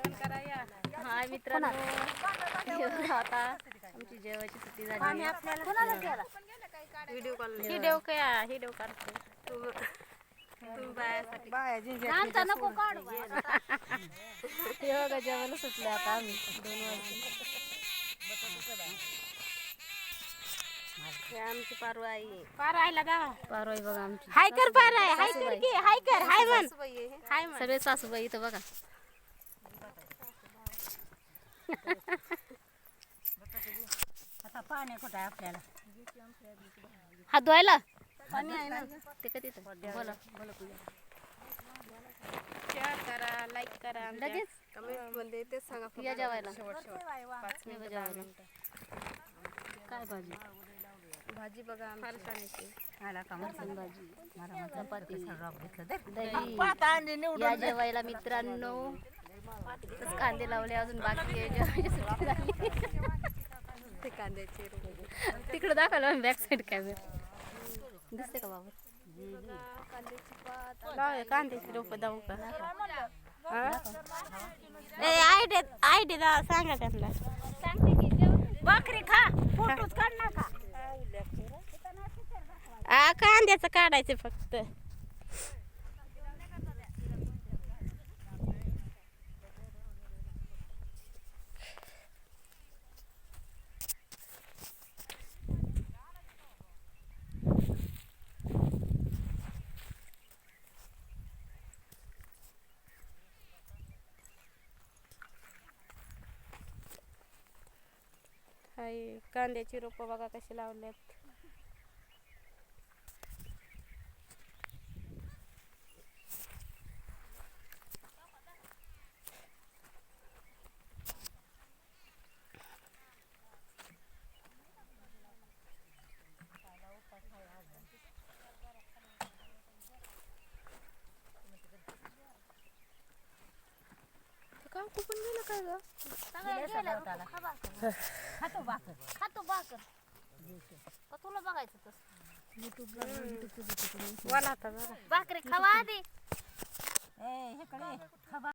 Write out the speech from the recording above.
जेवण हाय मित्रांनो. हे आता आमची जेवायची सुट्टी झाली. व्हिडिओ कॉल हिडिओ काय हिडिओ काढतो. तुम्ही बायासाठी. आमचा नको काढू हे बघा जेवायला सुटले आता आम्ही. दोन वाजता हे आमची पारू आई गावा पारो आहे बघा आमची. हाय कर पाराय हाय कर की हाय कर हाय म्हण हे. हाय सगळे सासूबाई इथं बघा. आता पाणी कुठं आहे आपल्याला हात धुवायला पाणी आहे ना. ते कधी? बोला बोला शेअर करा लाईक करा आमच्या लगेच? कमेंटमध्ये तेच सांगा. या जेवायला. शेवट शेवट. पाच ये मिनिट. जेवायला काय भाजी? भाजी बघा मटण भाजी. चपाती. दही. या जेवायला मित्रांनो. कांदे लावले अजून बाकी सुट्टी झाली. ते कांद्याचे रोप. तिकडे दाखवलं बॅक साईड कॅमेरा दिसते का बाबा? कांद्याची रोप दाऊ का? ए आयडे आयडे दा सांगा त्यांना बकरी खा फोटोच काढ नका आ कांद्याचं काढायचं फक्त. हाय कांद्याची रोपं बघा कशी लावल्यात काय ग खातो का तुला बघायचं तस? वाला आता भाकरी खावा आधी. ए